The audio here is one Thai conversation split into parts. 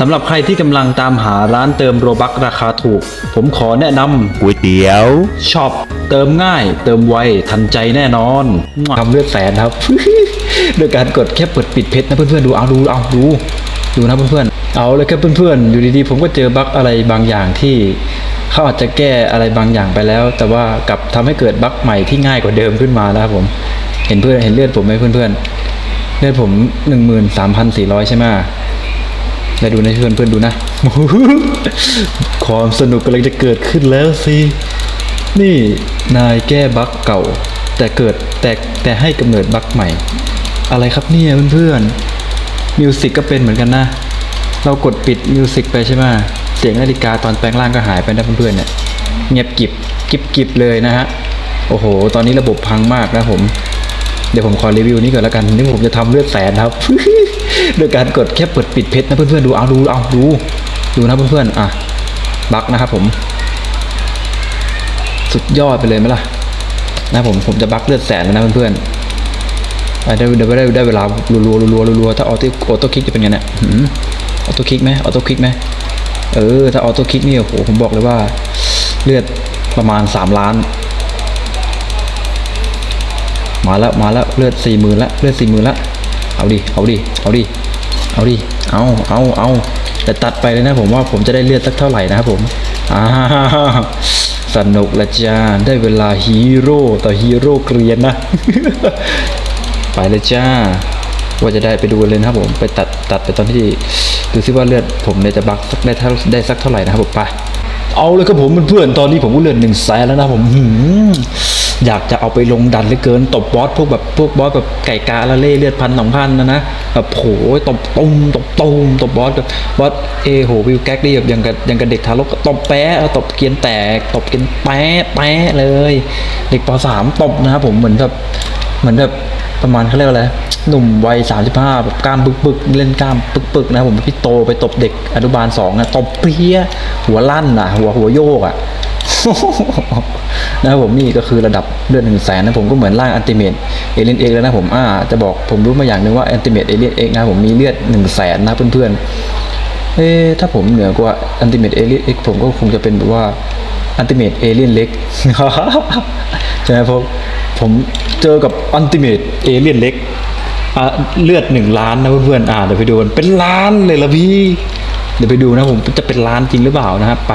สำหรับใครที่กำลังตามหาร้านเติมโรบักราคาถูก ผมขอแนะนำก๋วยเตี๋ยวช็อปเติมง่าย เติมไวทันใจแน่นอนทำเลือดแสนครับ โดยการกดแค่เปิดปิดเพชรนะเพื่อนๆดูเอาดูเอาดูดูนะเพื่อนๆเอาเลยครับเพื่อนๆอยู่ดีๆผมก็เจอบั๊กอะไรบางอย่างที่เขาอาจจะแก้อะไรบางอย่างไปแล้ว แต่ว่ากลับทำให้เกิดบั๊กใหม่ที่ง่ายกว่าเดิมขึ้นมานะครับผมเห็นเพื่อนเห็นเลือดผมไหมเพื่อนๆเลือดผมหนึ่งหมื่นสามพันสี่ร้อยใช่ไหม แล้วดูนะเพื่อนเพื่อนดูนะ ความสนุกกำลังจะเกิดขึ้นแล้วสิ นี่นายแก้บั๊กเก่า แต่เกิดแต่แต่ให้กำเนิดบั๊กใหม่ อะไรครับเนี่ยเพื่อนๆมิวสิกก็เป็นเหมือนกันนะ เรากดปิดมิวสิกไปใช่ไหมเสียงนาฬิกาตอนแปลงร่างก็หายไปนะเพื่อนๆเนี่ยเงียบกิบกิบกิบเลยนะฮะ โอ้โห ตอนนี้ระบบพังมากนะผม เดี๋ยวผมขอรีวิวนี้ก่อนล้วกันนี่ผมจะทำเลือดแสนครับโดยการกดแค่เปิดปิดเพชรนะเพื่อนๆดูเอาดูเอาดู ดูนะเพื่อนๆอะบักนะครับผม สุดยอดไปเลยไหมล่ะนะผมผมจะบักเลือดแสนแล้วนะเพื่อนๆได้ได้ได้ได้เวลารัวๆรัวๆรัวๆถ้าออโต้ออโต้คลิกจะเป็นไงเนี่ยหืมออโต้คลิกไหมออโต้คลิกไหมเออถ้าออโต้คลิกนี่โอ้โหผมบอกเลยว่า เลือดประมาณสามล้าน มาแล้วมาแล้วเลือดสี่หมื่นละเลือดสี่หมื่นละเอาดิเอาดิเอาดิเอาดิเอาเอาเอาแต่ตัดไปเลยนะผมว่าผมจะได้เลือดสักเท่าไหร่นะครับผมอ่าสนุกละจ้าได้เวลาฮีโร่ต่อฮีโร่เกรียนนะ ไปเลยจ้า ว่าจะได้ไปดูเลยนะครับผมไปตัดตัดไปตอนที่ดูซิว่าเลือดผมเนี่ยจะบักสักได้เท่าได้สักเท่าไหร่นะครับผมไปเอาเลยครับผมเพื่อนๆตอนนี้ผมก็เลือดหนึ่งแสนแล้วนะผมหืม อยากจะเอาไปลงดันเหลือเกิน ตบบอสพวกแบบพวกบอสแบบไก่กาละเล่เลือดพันสองพันนะนะแบบโหตบตุ้มตบตุ้มตบบอสแบบบอสเอโหวิวแก๊กนี่แบบยังกับยังกับเด็กทารกตบแปะตบเกียนแตก ตบเกียนแปะแปะเลย เด็กปสามตบนะครับผมเหมือนแบบเหมือนแบบประมาณเขาเรียกว่าอะไรหนุ่มวัยสามสิบห้าแบบกล้ามปึกปึกๆ เล่นกล้ามปึกปึกๆ นะผมพี่โตไปตบเด็กอนุบาลสองนะตบเปี้ยหัวลั่นอะ หัวหัวโยกอะ นะครับผมนี่ก็คือระดับเลือดหนึ่งแสนนะผมก็เหมือนร่างอันติเมตเอเลนเอกแล้วนะผมอ่าจะบอกผมรู้มาอย่างหนึ่งว่าอันติเมตเอเลนเอกนะผมมีเลือดหนึ่งแสนนะเพื่อนๆเอ๊ถ้าผมเหนือกว่าอันติเมตเอเลนเอกผมก็คงจะเป็นแบบว่าอันติเมตเอเลนเล็กใช่ไหมเพราะผมเจอกับอันติเมตเอเลียนเล็กอะเลือดหนึ่งล้านนะเพื่อนๆอ่าเดี๋ยวไปดูกันเป็นล้านเลยละพี่ เดี๋ยวไปดูนะผมจะเป็นล้านจริงหรือเปล่านะครับไป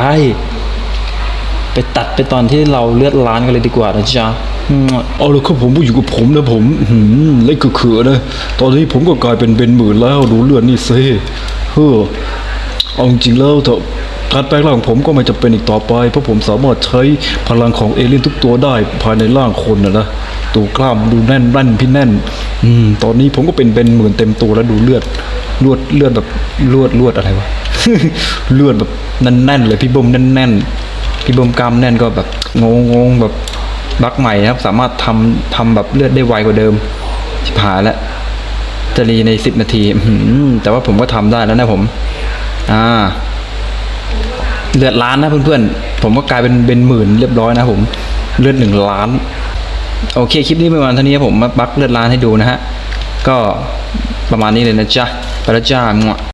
ไปตัดไปตอนที่เราเลือดล้านกันเลยดีกว่านะจ๊ะอืมเอาลยครับผมผู้อยู่กับผมนะผมหืมเล็กเขือนะ ตอนนี้ผมก็กลายเป็นเป็นหมื่นแล้วดูเลือดนี่ซิเฮ้อเอาจริงแล้วเถอะการแปลงร่างผมก็ไม่จะเป็นอีกต่อไป เพราะผมสามารถใช้พลังของเอเลี่ยนทุกตัวได้ภายในร่างคนนะนะตัวกล้ามดูแน่นแน่นพี่แน่น อืม ตอนนี้ผมก็เป็นเป็นหมื่นเต็มตัวแล้วดูเลือดลือดเลือดแบบลือดลือดอะไรวะเลือดแบบแน่นๆเลยพี่บุ้มแน่นๆ พี่บิ้มกล้ามแน่นก็แบบงงงๆแบบบักใหม่นะครับ สามารถทำทำแบบเลือดได้ไวกว่าเดิมชิบหายแล้วจะรีในสิบนาทีแต่ว่าผมก็ทำได้แล้วนะผม อ่า เลือดล้านนะเพื่อนๆ ผมก็กลายเป็นเป็นหมื่นเรียบร้อยนะผม เลือดหนึ่งล้าน โอเคคลิปนี้ประมาณเท่านี้ผมมาบักเลือดล้านให้ดูนะฮะ ก็ประมาณนี้เลยนะจ๊ะ ไปแล้วจ้ามั่ว